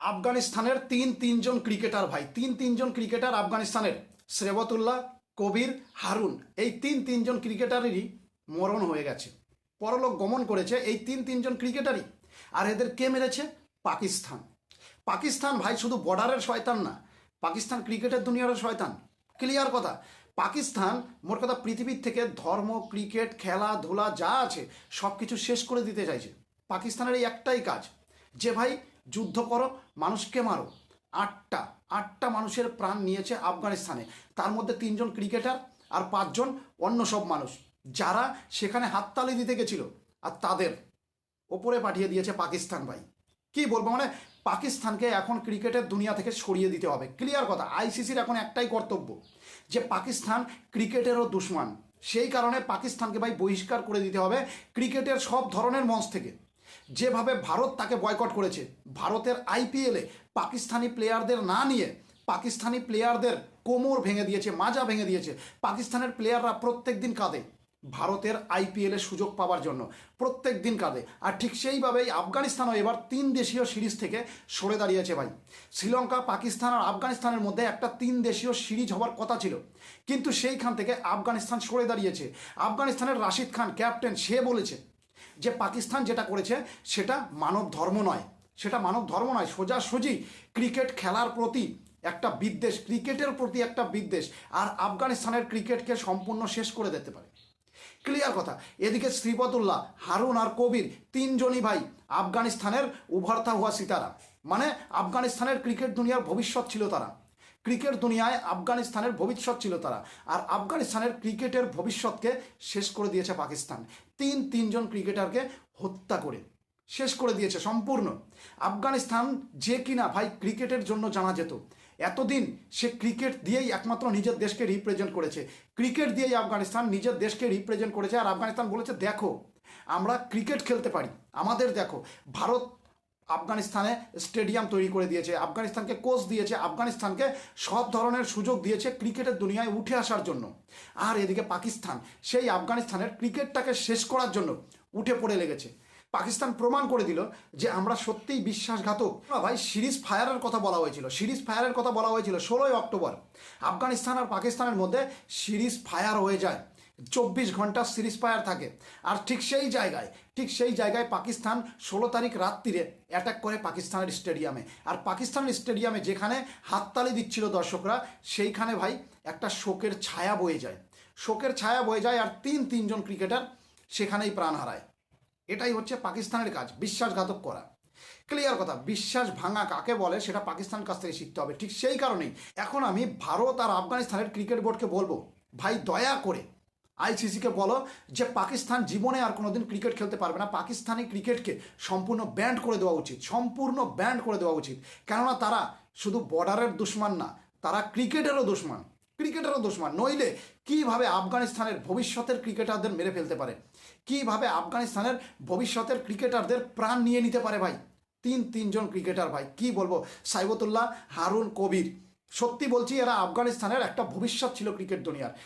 আফগানিস্তানের তিন তিনজন ক্রিকেটার ভাই, তিন তিনজন ক্রিকেটার আফগানিস্তানের, শ্রেবতুল্লাহ, কবির, হারুন, এই তিন তিনজন ক্রিকেটারেরই মরণ হয়ে গেছে। পরলোক গমন করেছে এই তিন তিনজন ক্রিকেটারই। আর এদের কে মেরেছে? পাকিস্তান। পাকিস্তান ভাই শুধু বর্ডারের শয়তান না, পাকিস্তান ক্রিকেটের দুনিয়ারও শয়তান। ক্লিয়ার কথা, পাকিস্তান মোট কথা পৃথিবীর থেকে ধর্ম, ক্রিকেট, খেলাধুলা যা আছে সব কিছু শেষ করে দিতে চাইছে। পাকিস্তানের এই একটাই কাজ যে ভাই, যুদ্ধ করো, মানুষকে মারো। আটটা আটটা মানুষের প্রাণ নিয়েছে আফগানিস্তানে। তার মধ্যে তিনজন ক্রিকেটার আর পাঁচজন অন্য সব মানুষ। যারা সেখানে হাততালি দিতে গেছিল, আর তাদের ওপরে পাঠিয়ে দিয়েছে পাকিস্তান ভাই। কি বলব মানে পাকিস্তানকে এখন ক্রিকেটের দুনিয়া থেকে সরিয়ে দিতে হবে। ক্লিয়ার কথা আইসিসির এখন একটাই কর্তব্য, যে পাকিস্তান ক্রিকেটেরও দুশ্মন। সেই কারণে পাকিস্তানকে ভাই বহিষ্কার করে দিতে হবে ক্রিকেটের সব ধরনের মঞ্চ থেকে। যেভাবে ভারত তাকে বয়কট করেছে, ভারতের আইপিএলে পাকিস্তানি প্লেয়ারদের না নিয়ে পাকিস্তানি প্লেয়ারদের কোমর ভেঙে দিয়েছে, মাজা ভেঙে দিয়েছে। পাকিস্তানের প্লেয়াররা প্রত্যেক দিন কাঁদে ভারতের আইপিএলে সুযোগ পাওয়ার জন্য, প্রত্যেক দিন কাঁদে। আর ঠিক সেইভাবেই আফগানিস্তানও এবার তিন দেশীয় সিরিজ থেকে সরে দাঁড়িয়েছে ভাই। শ্রীলঙ্কা, পাকিস্তান আর আফগানিস্তানের মধ্যে একটা তিন দেশীয় সিরিজ হওয়ার কথা ছিল। কিন্তু সেইখান থেকে আফগানিস্তান সরে দাঁড়িয়েছে। আফগানিস্তানের রাশিদ খান, ক্যাপ্টেন, সে বলেছে যে পাকিস্তান যেটা করেছে, সেটা মানব ধর্ম নয়। সেটা মানব ধর্ম নয়, সোজাসুজি ক্রিকেট খেলার প্রতি একটা বিদ্বেষ, ক্রিকেটের প্রতি একটা বিদ্বেষ, আর আফগানিস্তানের ক্রিকেটকে সম্পূর্ণ শেষ করে দিতে পারে। ক্লিয়ার কথা। এদিকে শ্রীপতুল্লাহ হারুন আর কবির তিনজনই ভাই আফগানিস্তানের উভরতা হওয়া সিতারা। মানে আফগানিস্তানের ক্রিকেট দুনিয়ার ভবিষ্যৎ ছিল তারা। ক্রিকেট দুনিয়ায় আফগানিস্তানের ভবিষ্যৎ ছিল তারা। আর আফগানিস্তানের ক্রিকেটের ভবিষ্যৎকে শেষ করে দিয়েছে পাকিস্তান। তিন, তিনজন ক্রিকেটারকে হত্যা করে। শেষ করে দিয়েছে, সম্পূর্ণ। আফগানিস্তান যে কিনা ভাই ক্রিকেটের জন্য জানা যেত। এতদিন সে ক্রিকেট দিয়েই একমাত্র নিজের দেশকে রিপ্রেজেন্ট করেছে। ক্রিকেট দিয়েই আফগানিস্তান নিজের দেশকে রিপ্রেজেন্ট করেছে। আর আফগানিস্তান বলেছে, দেখো, আমরা ক্রিকেট খেলতে পারি। আমাদের দেখো, ভারত আফগানিস্তানে স্টেডিয়াম তৈরি করে দিয়েছে, আফগানিস্তানকে কোচ দিয়েছে, আফগানিস্তানকে সব ধরনের সুযোগ দিয়েছে ক্রিকেটের দুনিয়ায় উঠে আসার জন্য। আর এদিকে পাকিস্তান, সেই আফগানিস্তানের ক্রিকেটটাকে শেষ করার জন্য উঠে পড়ে লেগেছে। পাকিস্তান প্রমাণ করে দিল যে আমরা সত্যিই বিশ্বাসঘাতক। ভাই, সিরিজ ফায়ারের কথা বলা হয়েছিল, সিরিজ ফায়ারের কথা বলা হয়েছিল ষোলোই অক্টোবর। আফগানিস্তান আর পাকিস্তানের মধ্যে সিরিজ ফায়ার হয়ে যায়। চব্বিশ ঘণ্টা সিরিজ ফায়ার থাকে। আর ঠিক সেই জায়গায়, ঠিক সেই জায়গায় পাকিস্তান ষোলো তারিখ রাত্রিরে অ্যাটাক করে পাকিস্তানের স্টেডিয়ামে আর পাকিস্তানের স্টেডিয়ামে যেখানে হাততালি দিচ্ছিল দর্শকরা, সেইখানে ভাই একটা শোকের ছায়া বয়ে যায়। শোকের ছায়া বয়ে যায় আর তিন, তিনজন ক্রিকেটার সেখানেই প্রাণ হারায়। এটাই হচ্ছে পাকিস্তানের কাজ, বিশ্বাসঘাতক করা। ক্লিয়ার কথা, বিশ্বাস ভাঙা কাকে বলে সেটা পাকিস্তান কাছ থেকে শিখতে হবে। ঠিক সেই কারণেই এখন আমি ভারত আর আফগানিস্তানের ক্রিকেট বোর্ডকে বলব, ভাই দয়া করে আইসিসিকে বলো যে পাকিস্তান জীবনে আর কোনোদিন ক্রিকেট খেলতে পারবে না। পাকিস্তানি ক্রিকেটকে সম্পূর্ণ ব্যান্ড করে দেওয়া উচিত। সম্পূর্ণ ব্যান্ড করে দেওয়া উচিত। কেননা তারা শুধু বর্ডারের দুশ্মান না, তারা ক্রিকেটেরও দুশ্মান। ক্রিকেটেরও দুশ্মান। নইলে কীভাবে আফগানিস্তানের ভবিষ্যতের ক্রিকেটারদের মেরে ফেলতে পারে? কীভাবে আফগানিস্তানের ভবিষ্যতের ক্রিকেটারদের প্রাণ নিয়ে নিতে পারে ভাই? তিন, তিনজন ক্রিকেটার ভাই। কি বলব? সাইবতুল্লাহ, হারুন, কবির। সত্যি বলছি, এরা আফগানিস্তানের একটা ভবিষ্যৎ ছিল ক্রিকেট দুনিয়ার।